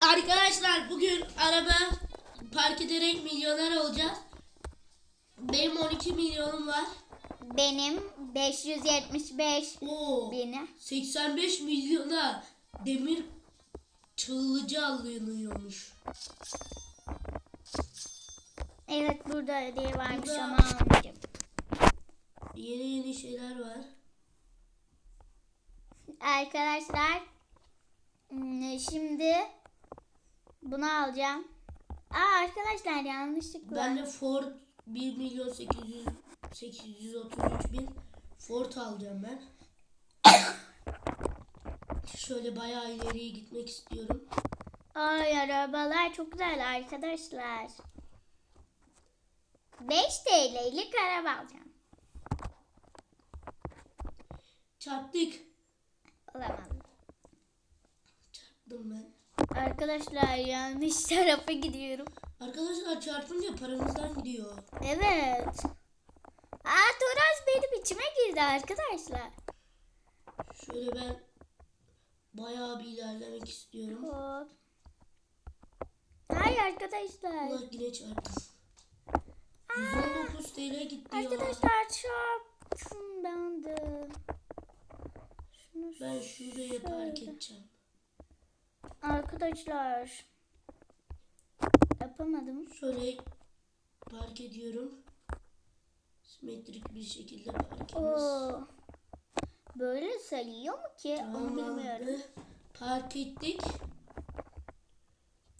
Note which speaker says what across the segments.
Speaker 1: Arkadaşlar bugün araba park ederek milyoner olacağız. Benim 12 milyonum var.
Speaker 2: Benim 575
Speaker 1: Oo.
Speaker 2: bini.
Speaker 1: 85 milyona demir çığlıcı alınıyormuş.
Speaker 2: Evet burada hediye varmış
Speaker 1: Burada-
Speaker 2: ama almayacağım.
Speaker 1: Yeni yeni şeyler var.
Speaker 2: Arkadaşlar hmm, şimdi bunu alacağım. Aa arkadaşlar yanlışlıkla.
Speaker 1: Ben de Ford 1 milyon 800 833 bin Ford alacağım ben. Şöyle bayağı ileriye gitmek istiyorum.
Speaker 2: Ay arabalar çok güzel arkadaşlar. 5 TL'lik araba alacağım.
Speaker 1: Çarptık.
Speaker 2: Olamadı.
Speaker 1: Çarptım ben.
Speaker 2: Arkadaşlar yanlış tarafa gidiyorum.
Speaker 1: Arkadaşlar çarpınca paramızdan gidiyor.
Speaker 2: Evet. Aa Toraz benim içime girdi arkadaşlar.
Speaker 1: Şöyle ben bayağı bir ilerlemek istiyorum.
Speaker 2: Hop. Hay arkadaşlar.
Speaker 1: Allah yine çarptım. 119 TL gitti ya.
Speaker 2: Arkadaşlar çarptım ben de. Şunu
Speaker 1: Ben şuraya park edeceğim.
Speaker 2: Arkadaşlar. Yapamadım.
Speaker 1: Şöyle park ediyorum. Simetrik bir şekilde parkimiz.
Speaker 2: Oo. Böyle sayıyor mu ki? Onu bilmiyorum.
Speaker 1: Park ettik.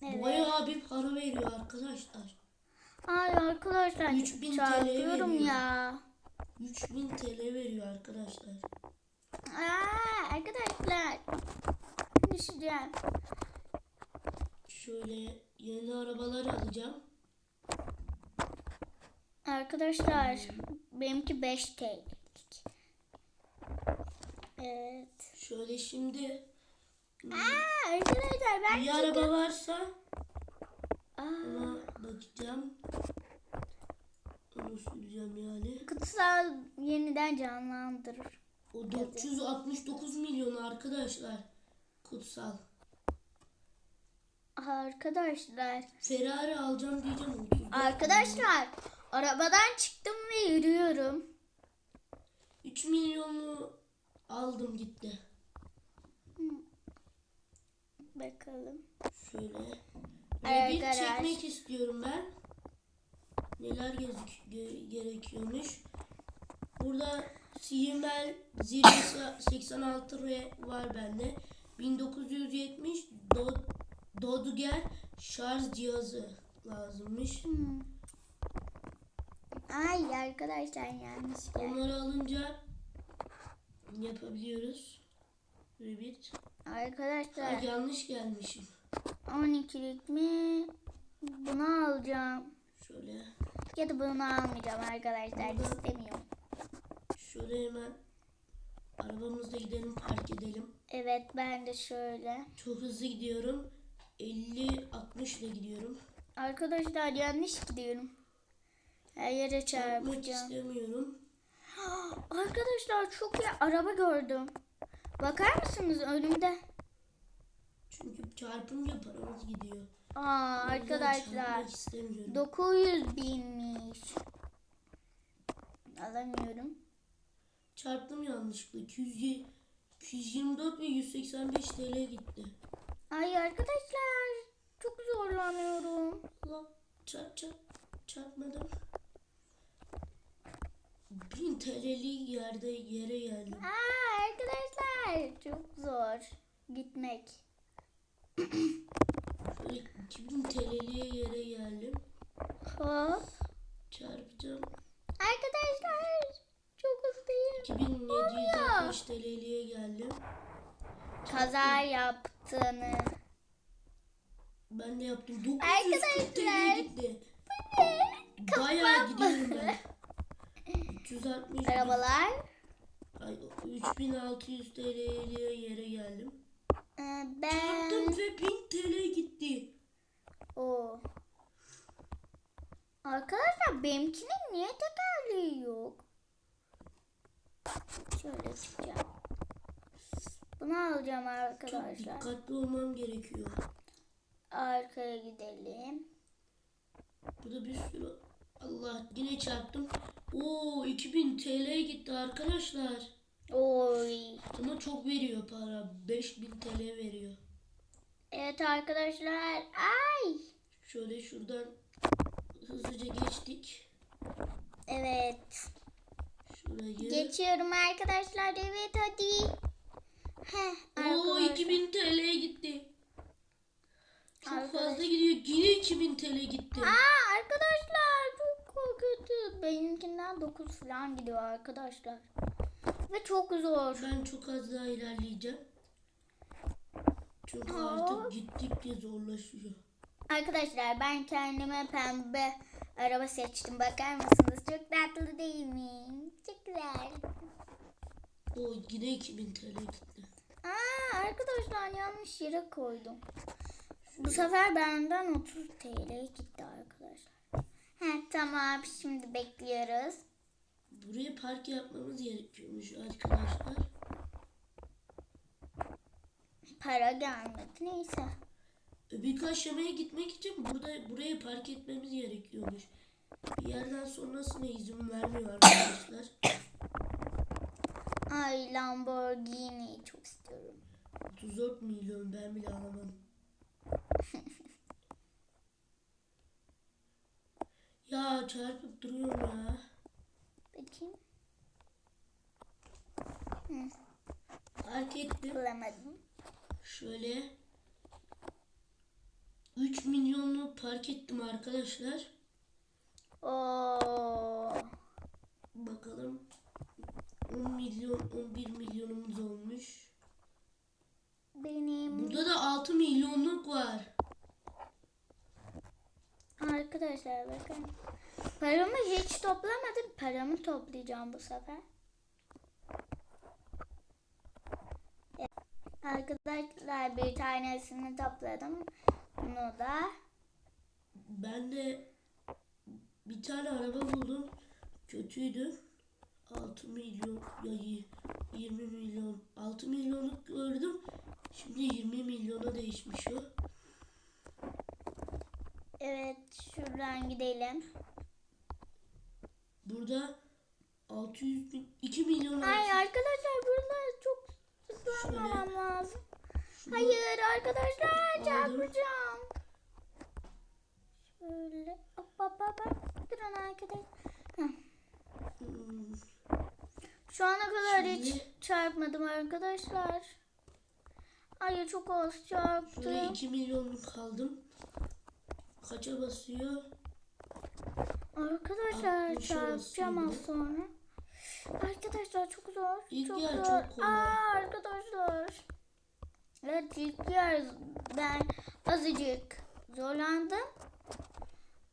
Speaker 2: Evet.
Speaker 1: Bayağı bir para veriyor arkadaşlar.
Speaker 2: Ay arkadaşlar
Speaker 1: 3000 TL veriyor.
Speaker 2: ya.
Speaker 1: 3000 TL veriyor arkadaşlar.
Speaker 2: Aa. Düşeceğim.
Speaker 1: Şöyle yeni arabalar alacağım.
Speaker 2: Arkadaşlar benimki 5 TL'lik. Evet.
Speaker 1: Şöyle şimdi
Speaker 2: Aa, arkadaşlar ben
Speaker 1: bir araba varsa
Speaker 2: Aa,
Speaker 1: ona bakacağım. Onu süreceğim yani.
Speaker 2: kutsal yeniden canlandırır.
Speaker 1: O 469 milyon arkadaşlar. Kutsal.
Speaker 2: Arkadaşlar.
Speaker 1: Ferrari alacağım diyeceğim. 34
Speaker 2: Arkadaşlar arabadan çıktım ve yürüyorum.
Speaker 1: 3 milyonu aldım gitti.
Speaker 2: Bakalım.
Speaker 1: Şöyle.
Speaker 2: Evet, garaj.
Speaker 1: çekmek istiyorum ben. Neler ge- gerekiyormuş. Burada Zirve 86 R var bende. 1970 Do Dodger şarj cihazı lazımmış.
Speaker 2: Hmm. Ay arkadaşlar yanlış.
Speaker 1: Onları alınca yapabiliyoruz. Rebit.
Speaker 2: Arkadaşlar
Speaker 1: Ay, yanlış gelmişim.
Speaker 2: 12'lik mi? Bunu alacağım.
Speaker 1: Şöyle.
Speaker 2: Ya da bunu almayacağım arkadaşlar.
Speaker 1: Burada-
Speaker 2: istemiyorum.
Speaker 1: Şöyle hemen arabamızla gidelim park edelim.
Speaker 2: Evet ben de şöyle.
Speaker 1: Çok hızlı gidiyorum. 50-60 ile gidiyorum.
Speaker 2: Arkadaşlar yanlış gidiyorum. Her yere çarpacağım.
Speaker 1: istemiyorum.
Speaker 2: Arkadaşlar çok iyi araba gördüm. Bakar mısınız önümde?
Speaker 1: Çünkü çarpınca paramız gidiyor.
Speaker 2: Aa arkadaşlar
Speaker 1: çarpmak istemiyorum.
Speaker 2: 900 binmiş. Alamıyorum.
Speaker 1: Çarptım yanlışlıkla. 200, 224 ve 185 TL gitti.
Speaker 2: Ay arkadaşlar çok zorlanıyorum.
Speaker 1: Allah çarp çarp çarpmadım. 1000 TL'lik yerde yere geldim.
Speaker 2: Aa arkadaşlar çok zor gitmek.
Speaker 1: Şöyle 2000 TL'liye yere geldim.
Speaker 2: Hop.
Speaker 1: Çarpacağım.
Speaker 2: Arkadaşlar hızlıyım.
Speaker 1: 2760 TL'liye geldim.
Speaker 2: Kaza yaptığını.
Speaker 1: Ben de yaptım. 940
Speaker 2: Arkadaşlar.
Speaker 1: TL gitti. Bayağı gidiyorum ben. 360
Speaker 2: Arabalar.
Speaker 1: Ay, 3600 TL'ye yere geldim.
Speaker 2: Ee,
Speaker 1: Çarptım
Speaker 2: ben.
Speaker 1: ve 1000 TL gitti.
Speaker 2: O. Arkadaşlar benimkinin niye tekerleği yok? Şöyle çıkacağım. Bunu alacağım
Speaker 1: Çok
Speaker 2: arkadaşlar.
Speaker 1: dikkatli olmam gerekiyor.
Speaker 2: arkaya gidelim.
Speaker 1: Burada bir sürü Allah yine çarptım. Oo 2000 TL gitti arkadaşlar.
Speaker 2: Oy.
Speaker 1: Ama çok veriyor para. 5000 TL veriyor.
Speaker 2: Evet arkadaşlar. Ay.
Speaker 1: Şöyle şuradan hızlıca geçtik.
Speaker 2: Evet.
Speaker 1: Şurayı.
Speaker 2: Geçiyorum arkadaşlar. Evet hadi. Heh,
Speaker 1: Oo
Speaker 2: arkadaşlar.
Speaker 1: 2000 TL gitti. Çok
Speaker 2: Arkadaş-
Speaker 1: fazla gidiyor. Yine 2000 TL gitti.
Speaker 2: Aa, arkadaşlar çok kötü. Benimkinden 9 falan gidiyor arkadaşlar. Ve çok zor.
Speaker 1: Ben çok az daha ilerleyeceğim. Çünkü
Speaker 2: Aa.
Speaker 1: artık gittikçe zorlaşıyor.
Speaker 2: Arkadaşlar ben kendime pembe araba seçtim. Bakar mısınız? Çok tatlı değil mi? Çok güzel.
Speaker 1: O yine 2000 TL gitti.
Speaker 2: Aa, arkadaşlar yanlış yere koydum. Bu sefer benden 30 TL gitti arkadaşlar. He tamam şimdi bekliyoruz.
Speaker 1: Buraya park yapmamız gerekiyormuş arkadaşlar.
Speaker 2: Para gelmedi neyse.
Speaker 1: Bir aşamaya gitmek için burada buraya park etmemiz gerekiyormuş. Bir yerden sonrasına izin vermiyor arkadaşlar.
Speaker 2: Ay Lamborghini çok istiyorum.
Speaker 1: 34 milyon ben bile alamam. ya çarpıp duruyorum ya.
Speaker 2: Bakayım.
Speaker 1: Park ettim.
Speaker 2: Bulamadım.
Speaker 1: Şöyle 3 milyonlu park ettim arkadaşlar.
Speaker 2: Oo.
Speaker 1: Bakalım 10 milyon 11 milyonumuz olmuş.
Speaker 2: Benim
Speaker 1: Burada da 6 milyonluk var.
Speaker 2: arkadaşlar bakın. Paramı hiç toplamadım. Paramı toplayacağım bu sefer. Arkadaşlar bir tanesini topladım. Bunu da
Speaker 1: Ben de bir tane araba buldum. Kötüydü. 6 milyon ya y- 20 milyon 6 milyonluk gördüm. Şimdi 20 milyona değişmiş o.
Speaker 2: evet şuradan gidelim.
Speaker 1: Burada 600 bin 2 milyon
Speaker 2: Ay arkadaşlar burada çok hızlanmamam lazım. Hayır arkadaşlar çarpacağım. Şöyle hop hop hop. Durun arkadaşlar. Şu ana kadar hiç
Speaker 1: Şimdi-
Speaker 2: çarpmadım arkadaşlar. Hayır çok az çarptım.
Speaker 1: 2 milyonluk kaldım. Kaça basıyor?
Speaker 2: Arkadaşlar
Speaker 1: Altmış
Speaker 2: çarpacağım az sonra. Arkadaşlar çok zor.
Speaker 1: İlk
Speaker 2: çok
Speaker 1: yer
Speaker 2: zor.
Speaker 1: çok kolay.
Speaker 2: Aa, arkadaşlar. Evet ilk yer ben azıcık zorlandım.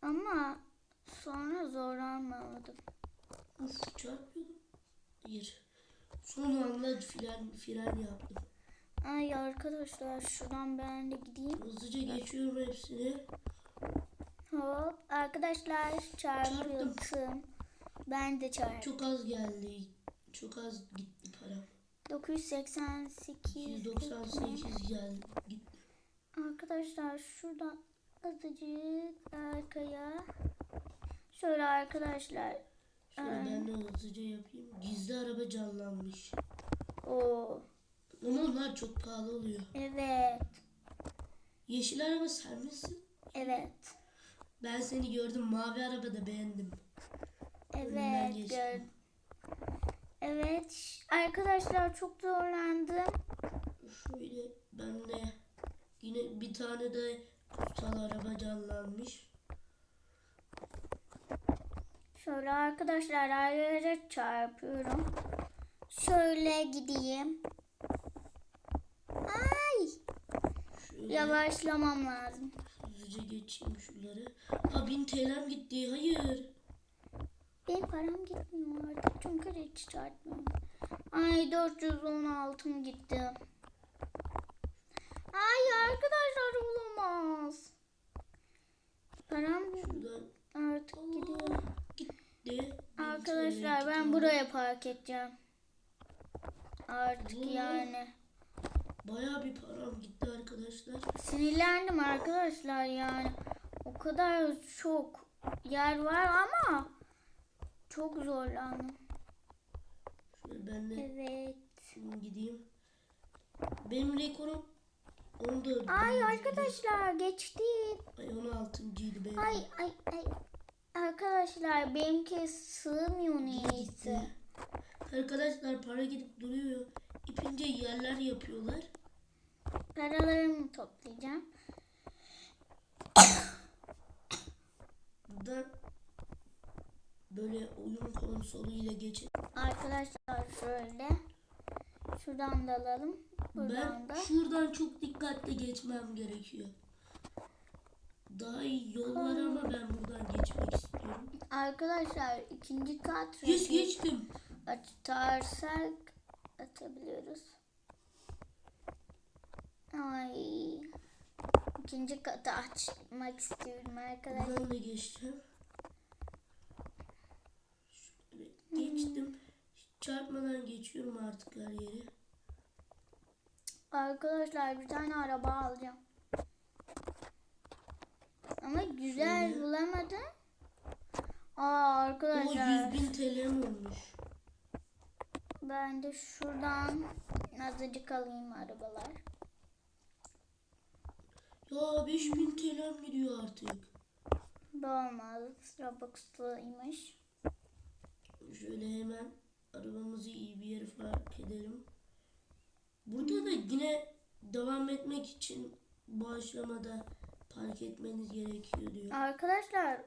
Speaker 2: Ama sonra zorlanmadım.
Speaker 1: Uf çarpıyordum. Hayır. Son anda fren, fren yaptım.
Speaker 2: Ay arkadaşlar şuradan ben de gideyim.
Speaker 1: Hızlıca geçiyorum hepsini.
Speaker 2: Hop arkadaşlar çarpıyordum. Ben de çarptım.
Speaker 1: Çok az geldi. Çok az gitti.
Speaker 2: 988.
Speaker 1: 198 geldi. Gitti.
Speaker 2: Arkadaşlar şuradan azıcık arkaya. Şöyle arkadaşlar.
Speaker 1: Şöyle ben de hızlıca yapayım. Gizli araba canlanmış.
Speaker 2: Oo.
Speaker 1: Ama onlar çok pahalı oluyor.
Speaker 2: Evet.
Speaker 1: Yeşil araba sen misin?
Speaker 2: Evet.
Speaker 1: Ben seni gördüm. Mavi arabada beğendim.
Speaker 2: Evet.
Speaker 1: geçtim.
Speaker 2: Evet. Arkadaşlar çok zorlandım.
Speaker 1: Şöyle ben de yine bir tane de kutsal araba canlanmış.
Speaker 2: Şöyle arkadaşlar ayrıca çarpıyorum. Şöyle gideyim. Ay.
Speaker 1: Şöyle
Speaker 2: Yavaşlamam lazım.
Speaker 1: hızlıca geçeyim şunları. Aa 1000 TL'm gitti. Hayır.
Speaker 2: Benim param gitmiyor artık çünkü hiç çarpmıyorum. Ay 416'm gitti. Ay arkadaşlar olamaz. Param artık gidiyor.
Speaker 1: gitti.
Speaker 2: Arkadaşlar ben buraya park edeceğim. Artık yani.
Speaker 1: Baya bir param gitti arkadaşlar.
Speaker 2: Sinirlendim arkadaşlar yani. O kadar çok yer var ama çok zorlandım.
Speaker 1: Şöyle ben de
Speaker 2: Evet.
Speaker 1: gideyim. Benim rekorum 14.
Speaker 2: Ay arkadaşlar geçti.
Speaker 1: Ay 16.ydı benim.
Speaker 2: Ay ay ay. Arkadaşlar benimki sığmıyor neyse.
Speaker 1: Arkadaşlar para gidip duruyor. İpince yerler yapıyorlar.
Speaker 2: Paralarımı toplayacağım.
Speaker 1: Buradan böyle oyun konsoluyla geçin.
Speaker 2: Arkadaşlar şöyle. Şuradan da alalım. Buradan
Speaker 1: Ben
Speaker 2: da.
Speaker 1: şuradan çok dikkatli geçmem gerekiyor. Daha iyi yol var ama ben buradan geçmek istiyorum.
Speaker 2: Arkadaşlar ikinci kat rakip
Speaker 1: geçtim.
Speaker 2: açarsak atabiliyoruz. Ay. İkinci katı açmak istiyorum arkadaşlar.
Speaker 1: Buradan da geçtim. Şöyle geçtim. Geçiyorum artık her yeri.
Speaker 2: Arkadaşlar bir tane araba alacağım. Ama güzel
Speaker 1: Şöyle.
Speaker 2: bulamadım. Aa
Speaker 1: O
Speaker 2: arkadaşlar
Speaker 1: 100 bin TL'm olmuş.
Speaker 2: ben de şuradan azıcık alayım arabalar.
Speaker 1: Ya 5000 TL'm gidiyor artık.
Speaker 2: Bu olmaz. Robux'luymuş.
Speaker 1: Şöyle hemen arabamızı iyi bir yere fark edelim. Burada da yine devam etmek için bu aşamada park etmeniz gerekiyor diyor.
Speaker 2: Arkadaşlar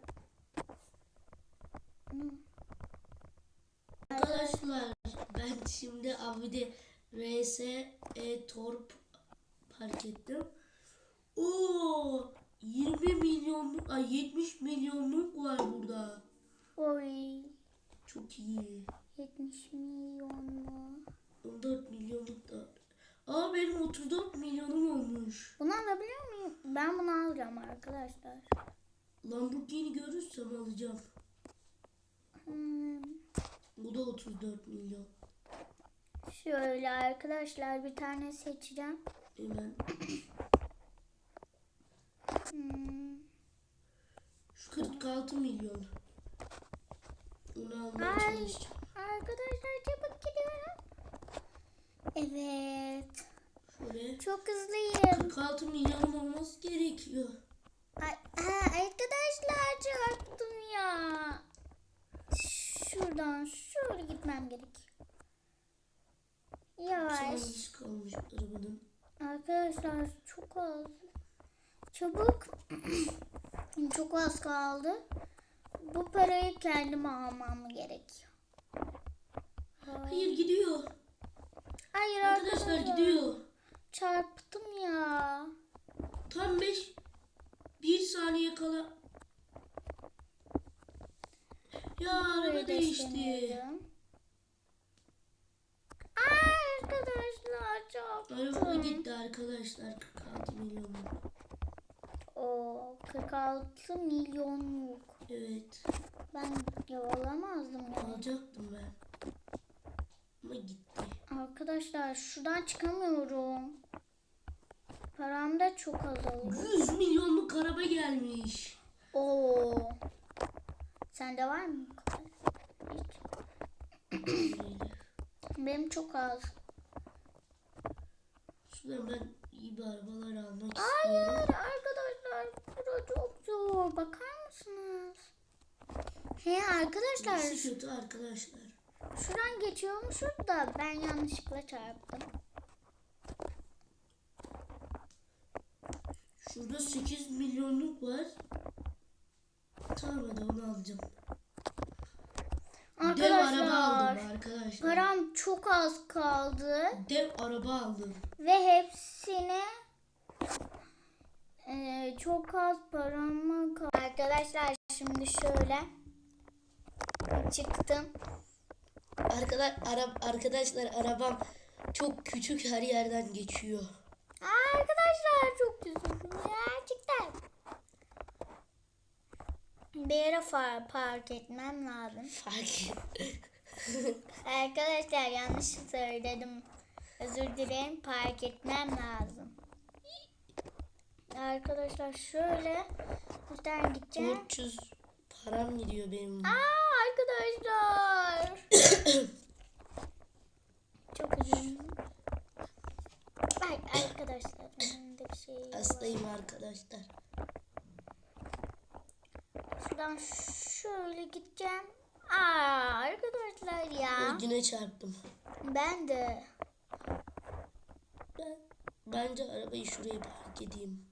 Speaker 1: Arkadaşlar ben şimdi Audi RS e Torp park ettim. Oo 20 milyonluk ay 70 milyonluk var burada.
Speaker 2: oy
Speaker 1: Çok iyi.
Speaker 2: 70 milyon mu?
Speaker 1: 14 milyonluk da. Aa benim 34 milyonum olmuş.
Speaker 2: Bunu alabiliyor muyum? Ben bunu alacağım arkadaşlar.
Speaker 1: Lamborghini görürsem alacağım.
Speaker 2: Hmm.
Speaker 1: Bu da 34 milyon.
Speaker 2: Şöyle arkadaşlar bir tane seçeceğim.
Speaker 1: Hemen
Speaker 2: Hmm.
Speaker 1: şu 46 milyon. Onu almaya
Speaker 2: Ay.
Speaker 1: çalışacağım.
Speaker 2: Arkadaşlar çabuk gidiyorum. Evet.
Speaker 1: Şöyle
Speaker 2: Çok hızlıyım.
Speaker 1: 46 milyonum olması gerekiyor.
Speaker 2: Ay, ha, arkadaşlar çarptım ya. Şuradan şöyle gitmem gerekiyor. Yavaş.
Speaker 1: Kalmış arabanın.
Speaker 2: Arkadaşlar çok az. Çabuk. çok az kaldı. Bu parayı kendime almam gerekiyor.
Speaker 1: Hayır gidiyor.
Speaker 2: Hayır
Speaker 1: Arkadaşlar gidiyor.
Speaker 2: Çarptım ya.
Speaker 1: Tam 5 1 saniye kala. Ya
Speaker 2: Burayı
Speaker 1: araba değişti.
Speaker 2: destekleyeceğim. Ay arkadaşlar
Speaker 1: Araba
Speaker 2: çarptım.
Speaker 1: gitti arkadaşlar 46 milyonluk.
Speaker 2: O 46 milyon yok.
Speaker 1: Evet.
Speaker 2: Ben yavalamazdım ya.
Speaker 1: Alacaktım ben. Ama gitti.
Speaker 2: Arkadaşlar şuradan çıkamıyorum. Param da çok azalıyor.
Speaker 1: 100 milyonluk araba gelmiş.
Speaker 2: Oo. Sende var mı? Hiç. Benim çok az.
Speaker 1: Şuradan ben iyi bir arabalar almak
Speaker 2: Hayır
Speaker 1: istiyorum.
Speaker 2: arkadaşlar. Bura çok zor. Bakar mısınız? He arkadaşlar.
Speaker 1: Nasıl kötü arkadaşlar.
Speaker 2: Şuradan geçiyormuşuz da ben yanlışlıkla çarptım.
Speaker 1: Şurada 8 milyonluk var. Tamam hadi onu alacağım. Dev araba aldım arkadaşlar.
Speaker 2: Param çok az kaldı.
Speaker 1: Dev araba aldım.
Speaker 2: Ve hepsini eee, çok az param kaldı. Arkadaşlar şimdi şöyle çıktım.
Speaker 1: Arkadaş, ara, arkadaşlar arabam çok küçük her yerden geçiyor.
Speaker 2: Aa, Arkadaşlar çok üzüldüm gerçekten. Bir yere far park etmem lazım.
Speaker 1: Fark
Speaker 2: Arkadaşlar yanlış söyledim. Özür dilerim park etmem lazım. arkadaşlar şöyle üstten gideceğim.
Speaker 1: 300 param gidiyor benim.
Speaker 2: Aa arkadaşlar. Çok üzüldüm. Ay arkadaşlar önümde bir şey var.
Speaker 1: Hastayım arkadaşlar.
Speaker 2: Şuradan şöyle gideceğim. Aa arkadaşlar ya.
Speaker 1: Ödüne çarptım.
Speaker 2: Ben de.
Speaker 1: Ben, bence arabayı şuraya park edeyim.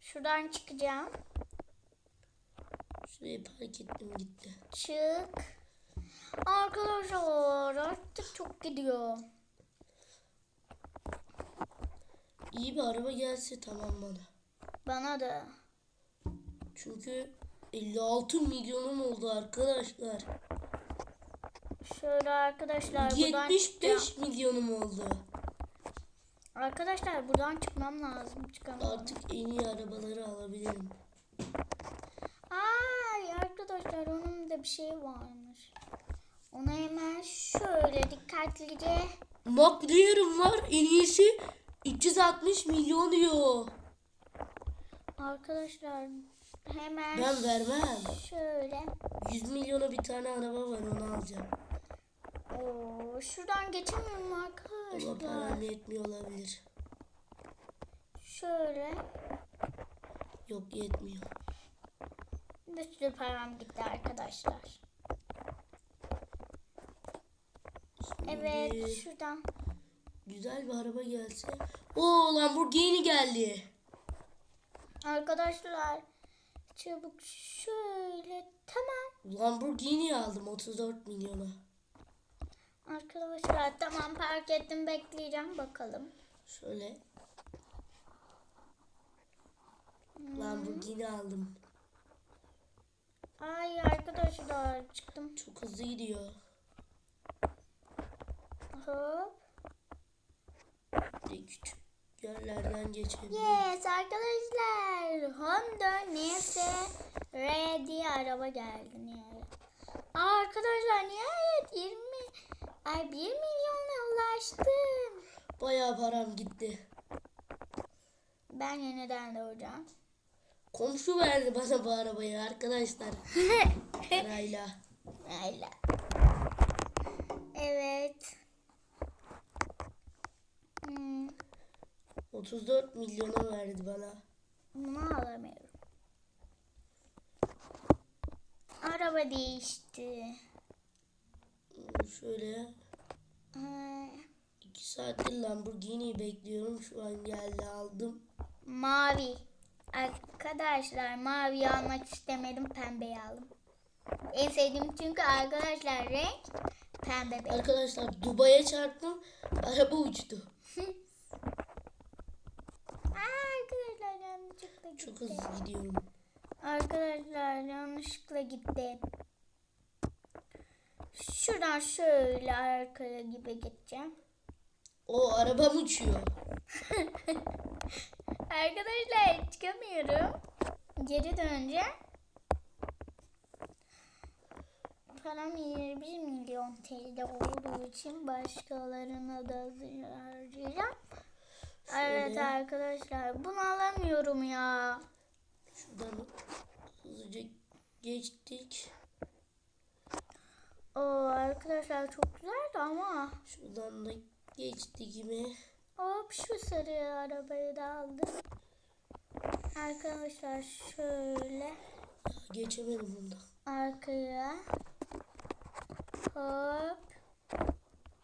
Speaker 2: Şuradan çıkacağım.
Speaker 1: Şuraya park ettim gitti.
Speaker 2: Çık. Arkadaşlar artık çok gidiyor.
Speaker 1: İyi bir araba gelse tamam bana.
Speaker 2: Bana da.
Speaker 1: Çünkü 56 milyonum oldu arkadaşlar.
Speaker 2: Şöyle arkadaşlar buradan çıkacağım.
Speaker 1: 75 milyonum oldu.
Speaker 2: Arkadaşlar buradan çıkmam lazım. Çıkamam.
Speaker 1: Artık en iyi arabaları alabilirim.
Speaker 2: Ay arkadaşlar onun da bir şey varmış. Ona hemen şöyle dikkatlice
Speaker 1: McLaren var en iyisi 360 milyon diyor.
Speaker 2: arkadaşlar hemen
Speaker 1: Ben vermem.
Speaker 2: şöyle
Speaker 1: 100 milyona bir tane araba var onu alacağım.
Speaker 2: Oo, şuradan geçemiyorum
Speaker 1: Ama
Speaker 2: arkadaşlar.
Speaker 1: param yetmiyor olabilir.
Speaker 2: Şöyle
Speaker 1: Yok yetmiyor.
Speaker 2: Bir sürü param gitti arkadaşlar.
Speaker 1: Şimdi
Speaker 2: Evet şuradan.
Speaker 1: Güzel bir araba gelse. Oo Lamborghini geldi.
Speaker 2: Arkadaşlar çabuk şöyle tamam.
Speaker 1: Lamborghini aldım 34 milyona.
Speaker 2: Arkadaşlar tamam park ettim bekleyeceğim bakalım.
Speaker 1: Şöyle. Lamborghini aldım.
Speaker 2: Ay arkadaşlar çıktım.
Speaker 1: Çok hızlı gidiyor.
Speaker 2: Hop.
Speaker 1: De küçük yerlerden geçebiliyor.
Speaker 2: Yes arkadaşlar. Honda neyse R diye araba geldi nihayet. Aa, arkadaşlar nihayet 20 ay 1 milyona ulaştım.
Speaker 1: Bayağı param gitti.
Speaker 2: Ben yeniden doğacağım.
Speaker 1: Komşu verdi bana bu arabayı arkadaşlar. Parayla.
Speaker 2: Öyle. Evet. Hmm,
Speaker 1: 34 milyona verdi bana.
Speaker 2: bunu alamıyorum. Araba değişti.
Speaker 1: Şöyle
Speaker 2: Ee,
Speaker 1: 2 saattir Lamborghini'yi bekliyorum. Şu an geldi aldım.
Speaker 2: mavi. Arkadaşlar mavi almak istemedim pembeyi aldım. En sevdiğim çünkü arkadaşlar renk pembe benim.
Speaker 1: Arkadaşlar Dubai'ye çarptım. Araba uçtu.
Speaker 2: Aa, arkadaşlar yanlışlıkla gitti.
Speaker 1: Çok hızlı gidiyorum.
Speaker 2: Arkadaşlar yanlışlıkla gitti. Şuradan şöyle arkaya gibi gideceğim.
Speaker 1: O arabam uçuyor.
Speaker 2: Arkadaşlar çıkamıyorum. Geri döneceğim. Param 21 milyon TL olduğu için başkalarına da harcayacağım. Evet
Speaker 1: Şöyle.
Speaker 2: arkadaşlar bunu alamıyorum ya.
Speaker 1: Şuradan hızlıca geçtik.
Speaker 2: Oo arkadaşlar çok güzeldi ama.
Speaker 1: Şuradan da geçtik gibi.
Speaker 2: Hop şu sarı arabayı da aldım. Arkadaşlar şöyle
Speaker 1: Geçemedim bundan.
Speaker 2: arkaya. Hop.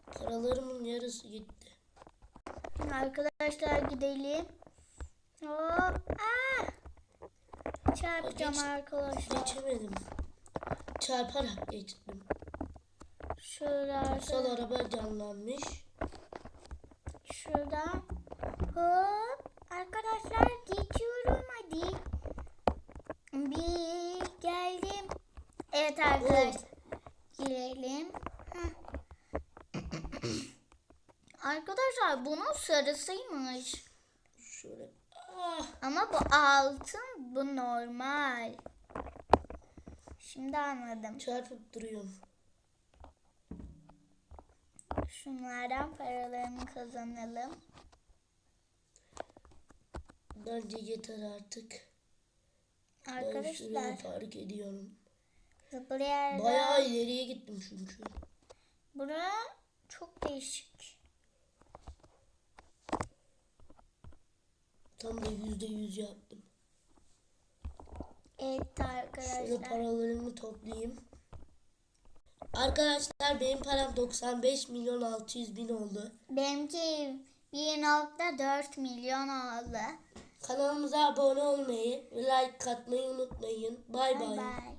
Speaker 1: Paralarımın yarısı gitti.
Speaker 2: Arkadaşlar gidelim. Hop. Aa! Çarpacağım
Speaker 1: Geç-
Speaker 2: arkadaşlar.
Speaker 1: Geçemedim. Çarparak geçtim.
Speaker 2: Şöyle
Speaker 1: Kutsal araba canlanmış.
Speaker 2: Şuradan. Hop. Arkadaşlar geçiyorum hadi. Bir geldim. Evet arkadaşlar. Girelim. Arkadaşlar bunun sarısıymış.
Speaker 1: Şöyle. Ah,
Speaker 2: Ama bu altın, bu normal. Şimdi anladım.
Speaker 1: çarpıp duruyorum.
Speaker 2: Şunlardan paralarını kazanalım.
Speaker 1: Bence yeter artık. Ben şuraya
Speaker 2: Arkadaşlar
Speaker 1: fark ediyorum.
Speaker 2: zıplayarak
Speaker 1: Bayağı ileriye gittim çünkü.
Speaker 2: bura çok değişik.
Speaker 1: Tam da yüzde yüz yaptım.
Speaker 2: Evet
Speaker 1: Şöyle
Speaker 2: arkadaşlar.
Speaker 1: paralarımı toplayayım. Arkadaşlar benim param 95 milyon 600 bin oldu.
Speaker 2: Benimki 1.4 milyon oldu.
Speaker 1: Kanalımıza abone olmayı ve like atmayı unutmayın. Bay
Speaker 2: Bay
Speaker 1: bay.
Speaker 2: bay.